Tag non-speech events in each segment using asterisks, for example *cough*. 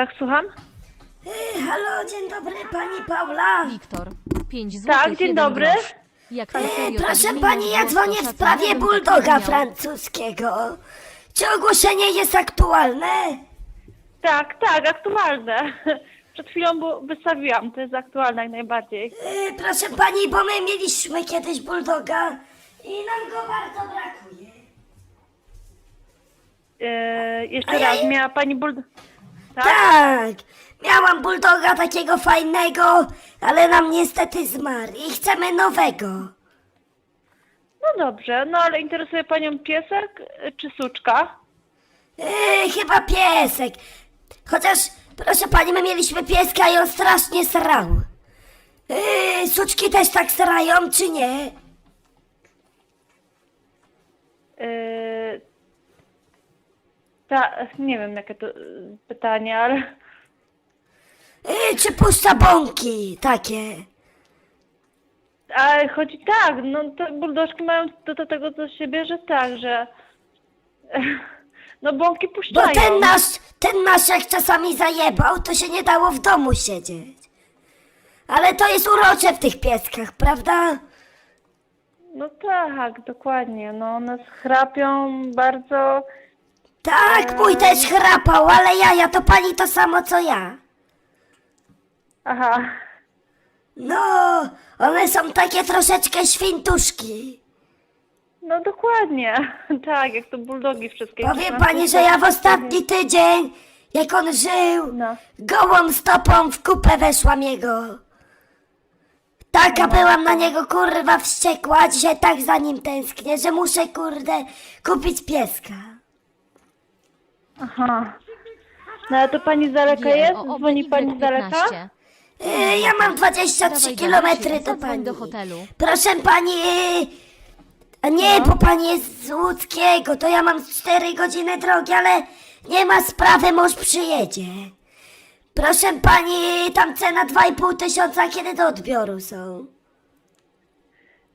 Tak, słucham? E, halo, dzień dobry, pani Paula. Wiktor, 5 zł. Tak, dzień dobry. Jak tak proszę pani, ja głos, dzwonię to w sprawie bym tak bulldoga miał. francuskiego. Czy ogłoszenie jest aktualne? Tak, tak, aktualne. *laughs* Przed chwilą bu- wystawiłam, to jest aktualne jak najbardziej. E, proszę pani, bo my mieliśmy kiedyś bulldoga i nam go bardzo brakuje. E, jeszcze raz, miała pani ból... Tak? Tak, miałam bulldoga takiego fajnego, ale nam niestety zmarł i chcemy nowego. No dobrze, no ale interesuje panią piesek e, czy suczka? E, chyba piesek. Chociaż, proszę pani, my mieliśmy pieska i on strasznie srał. E, suczki też tak srają, czy nie? E, ta, nie wiem jakie to e, pytanie, ale... E, czy puszcza bąki takie? Ale chodzi tak, no te buldożki mają do, do tego do siebie, że tak, że... *laughs* No bąki Bo puszczają. ten nasz, ten nasz jak czasami zajebał, to się nie dało w domu siedzieć. Ale to jest urocze w tych pieskach, prawda? No tak, dokładnie. No one schrapią bardzo. Tak, mój też chrapał, ale ja, ja to pani to samo co ja. Aha. No, one są takie troszeczkę świntuszki. No dokładnie. *laughs* Tak, jak to buldogi wszystkie. Powiem pani, że ja w ostatni tydzień, jak on żył, No. gołą stopą w kupę weszłam jego. Taka byłam na niego kurwa wściekła, dzisiaj tak za nim tęsknię, że muszę kurde kupić pieska. Aha. No ale to pani z daleka Wiem, jest? o Dzwoni pani z daleka? Y15. Yy, ja mam 23 Dawaj, kilometry do zadzwoń pani. do hotelu. Proszę pani, a nie, bo pani jest z Łódzkiego, to ja mam 4 godziny drogi, ale nie ma sprawy, mąż przyjedzie. Proszę pani, tam cena 2,5 tysiąca, kiedy do odbioru są?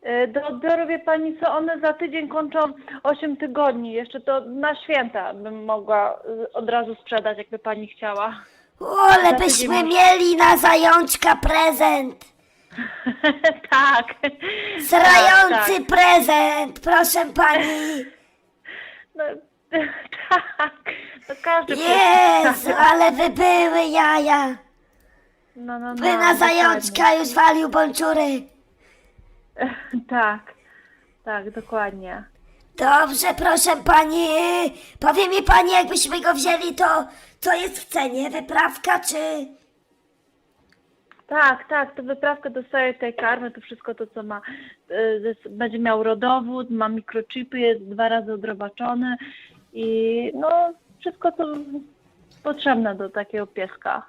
Y, Do odbioru wie pani co, one za tydzień kończą 8 tygodni. Jeszcze to na święta bym mogła y, od razu sprzedać, jakby pani chciała. Ale byśmy mieli na zajączka prezent. *laughs* tak. Srający Tak, tak. prezent, proszę pani. No, *laughs* tak. To każdy Jezu, *laughs* ale wy były jaja. No, no, no, By na zajączka już walił bączury. *laughs* Tak, tak, dokładnie. Dobrze, proszę pani. Powie mi pani, jakbyśmy go wzięli, to co jest w cenie? Wyprawka czy... Tak, tak, to wyprawkę dostaje tej karmy, to wszystko to, co ma, y, jest- będzie miał rodowód, ma mikrochipy, jest dwa razy odrobaczony i no wszystko, co potrzebne do takiego pieska.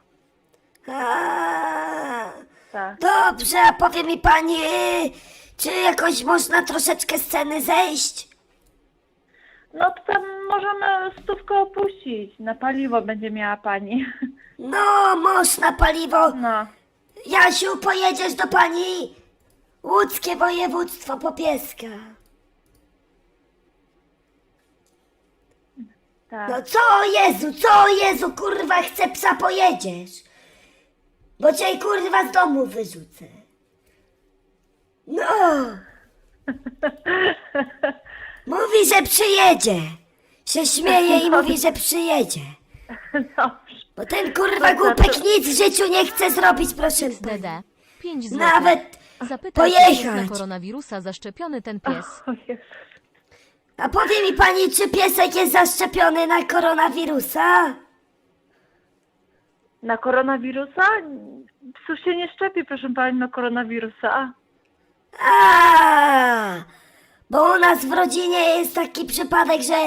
A, Tak. dobrze, a powie mi pani, czy jakoś można troszeczkę z ceny zejść? No to tam możemy stówkę opuścić, na paliwo będzie miała pani. No, mąż na paliwo. No, Jasiu, pojedziesz do pani łódzkie województwo po pieska. tak. No co Jezu, co Jezu, kurwa, chcę psa pojedziesz. Bo cię kurwa z domu wyrzucę. No. *laughs* Mówi, że przyjedzie. Się śmieje i mówi, że przyjedzie. Dobrze. Bo ten kurwa głupek nic w życiu nie chce zrobić, proszę pani. DD. 5 zł. Nawet Zapytaj, czy jest na pojechać. koronawirusa zaszczepiony ten pies. O. A powie mi pani, czy piesek jest zaszczepiony na koronawirusa? Na koronawirusa? Psu się nie szczepi, proszę pani, na koronawirusa. A, bo u nas w rodzinie jest taki przypadek, że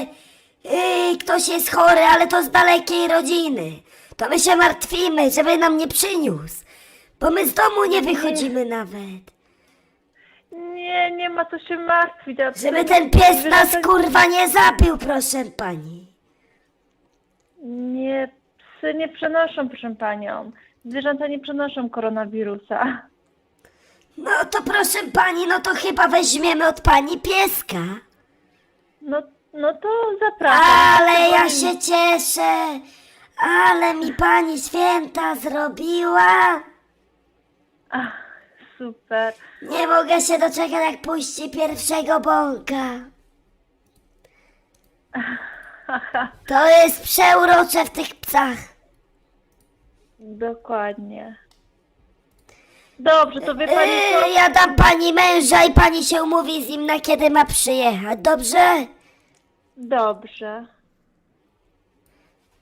yy, ktoś jest chory, ale to z dalekiej rodziny. To my się martwimy, żeby nam nie przyniósł. Bo my z domu nie wychodzimy nawet. Nie, nie ma co się martwić. a Żeby ten pies nas zwierzęta- kurwa nie zabił, proszę pani. Nie, psy nie przenoszą, proszę panią. Zwierzęta nie przenoszą koronawirusa. No to proszę pani, no to chyba weźmiemy od pani pieska. No, no to zapraszam. Ale ja się cieszę. Ale mi pani święta zrobiła. Ach, super. Nie mogę się doczekać, jak puści pierwszego bąka. *laughs* To jest przeurocze w tych psach. Dokładnie. Dobrze, to wie pani co? Yy, ja dam pani męża i pani się umówi z nim na kiedy ma przyjechać, dobrze? Dobrze.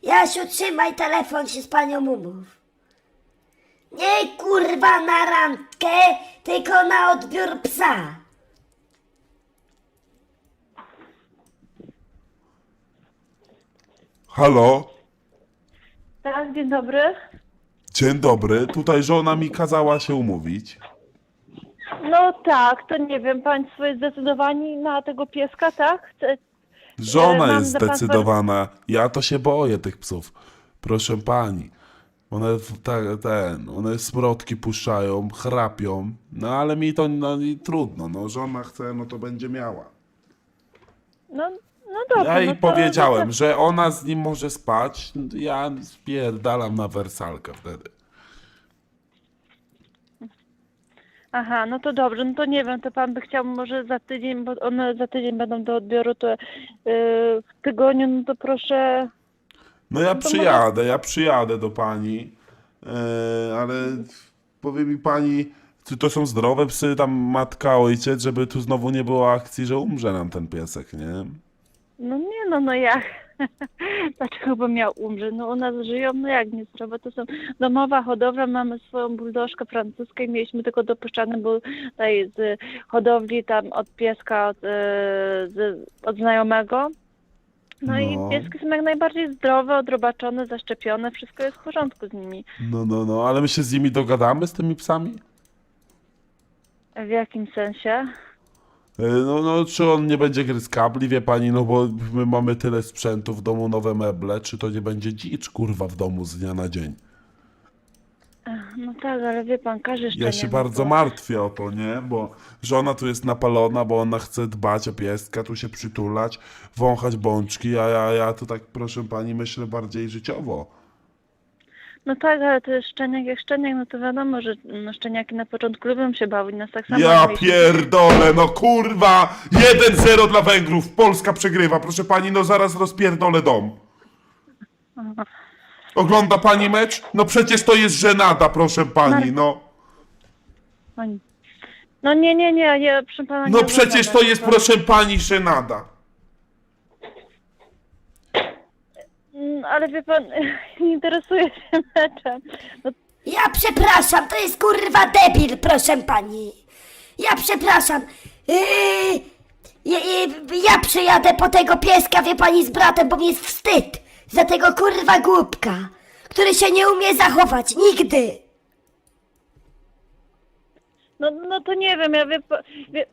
Jasiu, trzymaj telefon, się z panią umów. Nie kurwa na randkę, tylko na odbiór psa. Halo? Tak, dzień dobry. Dzień dobry. Tutaj żona mi kazała się umówić. No tak, to nie wiem, państwo jest zdecydowani na tego pieska, tak? Chce... Żona E, mam jest dla pana- zdecydowana. Ja to się boję tych psów. Proszę pani. One w- te, ten, one smrodki puszczają, chrapią. No ale mi to no, i trudno. No żona chce, no to będzie miała. No, no dobrze. Ja no jej to- powiedziałem, że ona z nim może spać. Ja spierdalam na wersalkę wtedy. Aha, no to dobrze, no to nie wiem, to pan by chciał może za tydzień, bo one za tydzień będą do odbioru, to yy, w tygodniu, no to proszę, No ja to przyjadę, ja przyjadę do pani, e, ale powie mi pani, czy to są zdrowe psy, tam matka, ojciec, żeby tu znowu nie było akcji, że umrze nam ten piesek, nie? No nie no, no jak, *laughs* dlaczego by miał umrzeć, no u nas żyją, no jak nie zdrowe, to są domowa hodowla, mamy swoją buldożkę francuską i mieliśmy tylko dopuszczane, bo tutaj z hodowli tam od pieska, od, yy, z, od znajomego, no, i No. pieski są jak najbardziej zdrowe, odrobaczone, zaszczepione, wszystko jest w porządku z nimi. No, no, no, ale my się z nimi dogadamy, z tymi psami? W jakim sensie? E, No, no, czy on nie będzie gryzł kabli, wie pani, no bo my mamy tyle sprzętu w domu, nowe meble, czy to nie będzie dzicz, kurwa, w domu z dnia na dzień? No tak, ale wie pan, każdy Ja się bardzo ma- martwię o to, nie? Bo żona tu jest napalona, bo ona chce dbać o pieska, tu się przytulać, wąchać bączki, a ja, ja tu tak, proszę pani, myślę bardziej życiowo. No tak, ale to jest szczeniak jak szczeniak, no to wiadomo, że no, szczeniaki na początku lubią się bawić, nas tak samo Ja mieliśmy- pierdolę, no kurwa! 1-0 dla Węgrów, Polska przegrywa, proszę pani, no zaraz rozpierdolę dom. Ogląda pani mecz? No przecież to jest żenada, proszę pani, no. No nie, nie, nie, ja proszę pana No nie przecież to oglądam, jest, proszę pani, żenada. Ale wie pan, *laughs* nie interesuje się meczem. No, Ja przepraszam, to jest kurwa debil, proszę pani. Ja przepraszam. Yy, ja, ja przyjadę po tego pieska, wie pani, z bratem, bo mi jest wstyd za tego kurwa głupka, który się nie umie zachować nigdy. no, no to nie wiem, ja wie, pa- wie,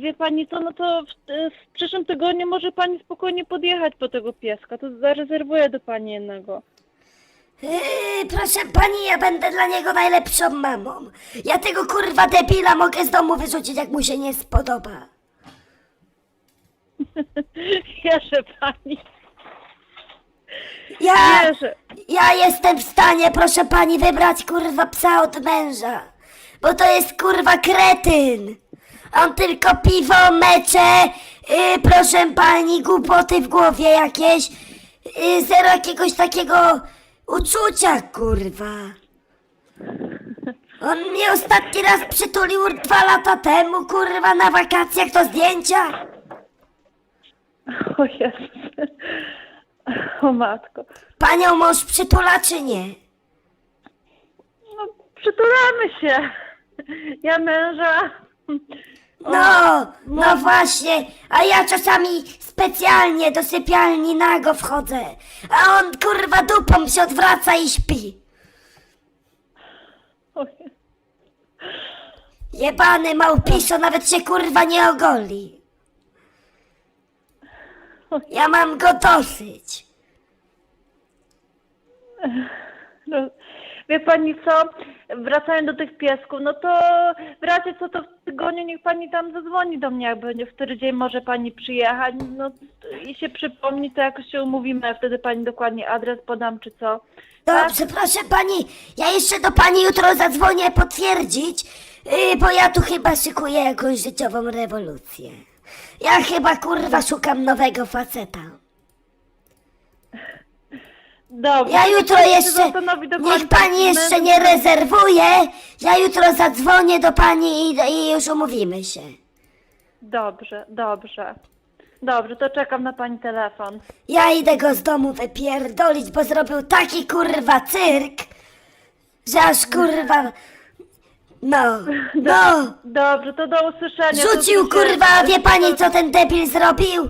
wie pani co, no to w, w przyszłym tygodniu może pani spokojnie podjechać po tego pieska, to zarezerwuję do pani jednego. Yy, proszę pani, ja będę dla niego najlepszą mamą. Ja tego kurwa debila mogę z domu wyrzucić, jak mu się nie spodoba. *laughs* Wierzę pani, Ja, ja jestem w stanie, proszę pani, wybrać kurwa psa od męża. Bo to jest kurwa kretyn. On tylko piwo, mecze, yy, proszę pani, głupoty w głowie jakieś. Yy, zero jakiegoś takiego uczucia, kurwa. On mnie ostatni raz przytulił dwa lata temu, kurwa, na wakacjach to zdjęcia. *laughs* O Jezus. O matko. Panią mąż przytula czy nie? No, przytulamy się. Ja męża. No, no właśnie, a ja czasami specjalnie do sypialni nago wchodzę, a on kurwa dupą się odwraca i śpi. Jebany małpiszo nawet się kurwa nie ogoli. Ja mam go dosyć. No, wie pani co, wracając do tych piesków, no to w razie co to w tygodniu niech pani tam zadzwoni do mnie, jak będzie, w który dzień może pani przyjechać, no i się przypomni, to jakoś się umówimy, a wtedy pani dokładnie adres podam, czy co. Dobrze, proszę pani, ja jeszcze do pani jutro zadzwonię potwierdzić, yy, bo ja tu chyba szykuję jakąś życiową rewolucję. Ja chyba kurwa szukam nowego faceta. Dobrze. Ja niech jutro jeszcze, niech pani jeszcze nie rezerwuje, ja jutro zadzwonię do pani i, i już umówimy się. Dobrze, dobrze. Dobrze, to czekam na pani telefon. Ja idę go z domu wypierdolić, bo zrobił taki kurwa cyrk, że aż kurwa... No, *laughs* no! Dobrze, to do usłyszenia. Rzucił Do usłyszenia. kurwa, wie pani co ten debil zrobił?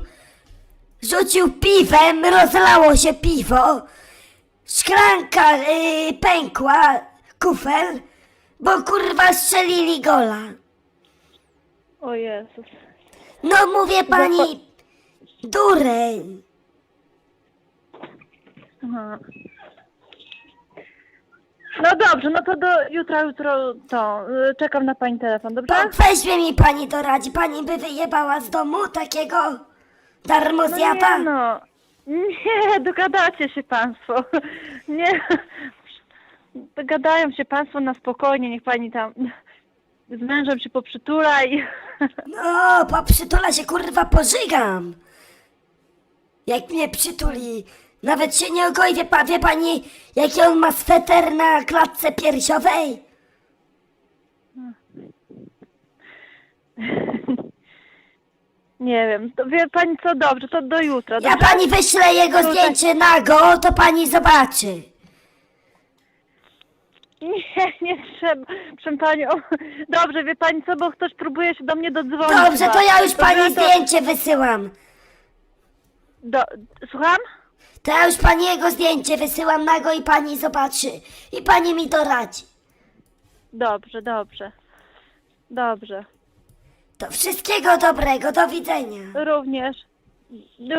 Rzucił piwem, rozlało się piwo, szklanka yy, pękła, kufel, bo kurwa strzelili gola. O Jezus. No mówię pani, dureń. Aha. No dobrze, no to do jutra, jutro to. y, Czekam na pani telefon, dobrze? To weźmie mi pani doradzi, pani by wyjebała z domu takiego No darmozjada? nie no. Nie, dogadacie się państwo. Nie. Dogadają się państwo na spokojnie, niech pani tam z mężem się poprzytula i... No, po przytula się kurwa pożygam. Jak mnie przytuli, nawet się nie ogoi, wie, pa, wie pani, jaki on ma sweter na klatce piersiowej? Nie wiem, to wie pani co, dobrze, to do jutra. Ja dobrze? pani wyślę jego tak. zdjęcie nago, to pani zobaczy. Nie, *laughs* nie trzeba, proszę panią. Dobrze, wie pani co, bo ktoś próbuje się do mnie dodzwonić. Dobrze, to ja już Dobrze, pani to- zdjęcie wysyłam. Do, słucham? To ja już pani jego zdjęcie wysyłam nago i pani zobaczy. I pani mi doradzi. Dobrze, dobrze. Dobrze. To wszystkiego dobrego, do widzenia. Również.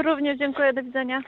Również dziękuję, do widzenia.